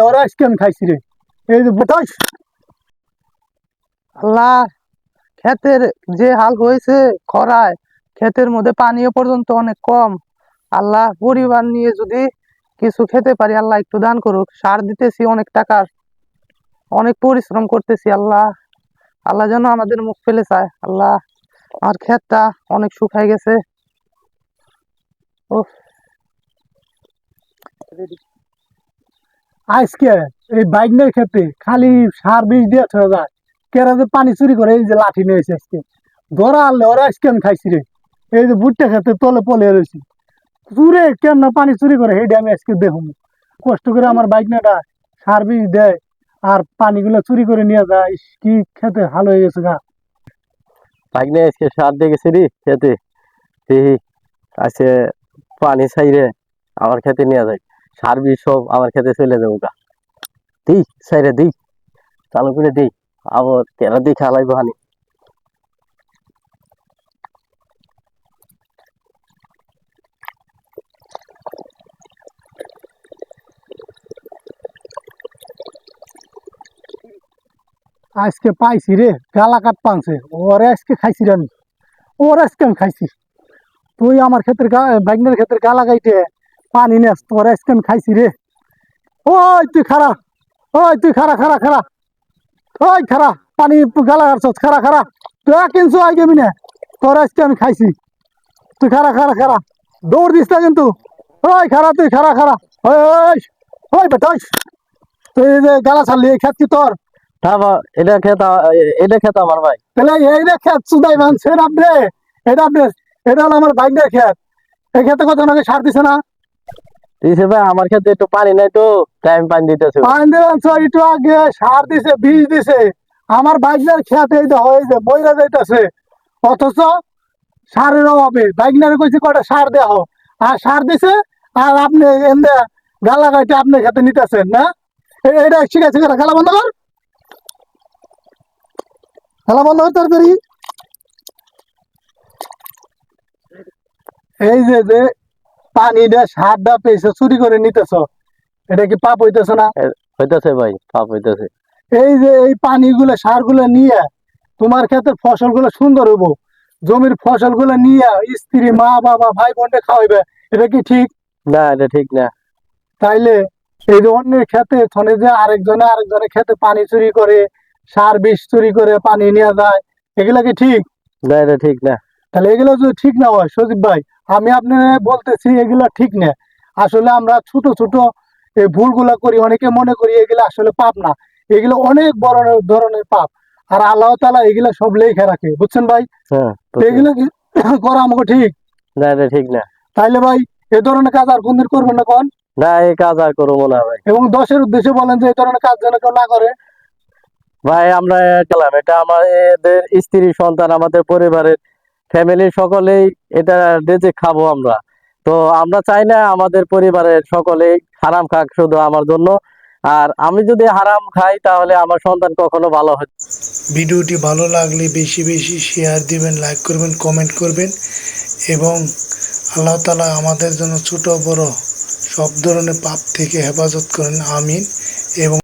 ওরা খাইছি রে। এই যে আল্লাহ, ক্ষেতের যে হাল হয়েছে খরায়, ক্ষেতের মধ্যে পর্যন্ত অনেক কম। আল্লাহ পরিবার নিয়ে যদি কিছু খেতে পারি, আল্লাহ একটু দান করুক। সার দিতেছি অনেক টাকার অনেক পরিশ্রম করতেছি আল্লাহ। আল্লাহ যেন আমাদের মুখ ফেলে চায়। আল্লাহ, আমার ক্ষেতটা অনেক শুকাই গেছে। উফ। আজকে এই বাইকনের ক্ষেত্রে খালি সার বিষ দিয়ে চলে যায়। কেরা যে পানি চুরি করে, এই যে লাঠি নিয়েছে আজকে। ধরা আনলে ওরা আমি খাইছি রে? এই যে ভুট্টা খেতে তলে পলে রয়েছি। চুরে কেন পানি চুরি করে, সেইটা আমি আজকে দেখুন। কষ্ট করে আমার বাইক বাইকনাটা সার বিষ দেয় আর পানিগুলো চুরি করে নিয়ে যায়। কি খেতে ভালো হয়ে গেছে গা। ভাগ্নে আজকে সার দিয়ে গেছি রে খেতে আজকে পানি ছাইরে আমার খেতে নিয়ে যায়। সার বিষ সব আমার খেতে চলে যাব গা। দিই ছাইরে দিই, চালু করে দিই, আবার কেনা দিই খেলাইবো হানি। আজকে পাইছি রে, গালা কাট পানছে। ওরে আজকে খাইছি রে আমি। ওর আজকে আমি খাইছি। তুই আমার ক্ষেত্রে বাইকনের ক্ষেত্রে গালা গাইতে পানি নেস তোর আজকে আমি খাইছি রে। ওই তুই খারা ওই তুই খারা খারা খারা ওই খারা পানি গালা কাটছ খারা খারা তুই কিনছো আই গেবি না তোর আজকে আমি খাইছি। তুই খারা খারা খারা দৌড় দিস না কিন্তু। ওই খারা তুই খারা খারা ওই ওই ওই বেটা তুই যে গালা ছাড়লি এই খেত কি তোর? এটা খেতা এটা খেতা আমার ভাই। তাহলে এই রে ক্ষেত সুদাই মানছেন আপনি এটা আপনি এটা হলো আমার বাইকের ক্ষেত। এই ক্ষেতে কত নাকি সার দিছে না? দিছে ভাই, আমার খেতে একটু পানি নাই তো তাই পানি দিতেছি। পানি দিলেন তো একটু আগে সার দিছে, বীজ দিছে। আমার বাইকের ক্ষেত এই যে হয়ে যে বইরা যাইতেছে। অথচ সারের অভাবে বাইকনারে কইছে কটা সার হোক। আর সার দিছে, আর আপনি এনে গালা গাইতে আপনি খেতে নিতেছেন, না? এটা আছে খেলা বন্ধ কর। খেলা বন্ধ কর তাড়াতাড়ি। এই যে পানিটা সারটা পেয়েছে চুরি করে নিতেছ। এটা কি পাপ হইতেছে না? হইতেছে ভাই পাপ হইতেছে। এই যে এই পানিগুলো সারগুলো নিয়ে তোমার ক্ষেতের ফসলগুলো সুন্দর হইব। জমির ফসলগুলো নিয়ে স্ত্রী মা বাবা ভাই বোনকে খাওয়াইবে। এটা কি ঠিক? না এটা ঠিক না। তাইলে এই যে অন্যের ক্ষেতে থনে যে আরেকজনে আরেকজনের ক্ষেতে পানি চুরি করে সার বিষ চুরি করে পানি নিয়ে যায় এগুলা কি ঠিক? না এটা ঠিক না। তাহলে এগুলো যদি ঠিক না হয় সজীব ভাই আমি আপনার বলতেছি এগুলা ঠিক না। আসলে আমরা ছোট ছোট এই ভুলগুলা করি অনেকে মনে করি এগুলা আসলে পাপ না। এগুলো অনেক বড় ধরনের পাপ। আর আল্লাহ তালা এগুলা সব লেখা রাখে। বুঝছেন ভাই? হ্যাঁ। এগুলো করা আমাকে ঠিক? না এটা ঠিক না। তাইলে ভাই এ ধরনের কাজ আর কোনদিন করবেন না কোন? না এই কাজ আর করব না ভাই। এবং দশের উদ্দেশ্যে বলেন যে এই ধরনের কাজ যেন কেউ না করে। ভাই আমরা গেলাম। এটা আমাদের স্ত্রী সন্তান আমাদের পরিবারের ফ্যামিলির সকলেই এটা ডেজে খাব আমরা। তো আমরা চাই না আমাদের পরিবারের সকলেই হারাম খাক শুধু আমার জন্য। আর আমি যদি হারাম খাই তাহলে আমার সন্তান কখনো ভালো হয় ভিডিওটি ভালো লাগলে বেশি বেশি শেয়ার দিবেন লাইক করবেন কমেন্ট করবেন এবং আল্লাহ তালা আমাদের জন্য ছোট বড় সব ধরনের পাপ থেকে হেফাজত করেন, আমিন। এবং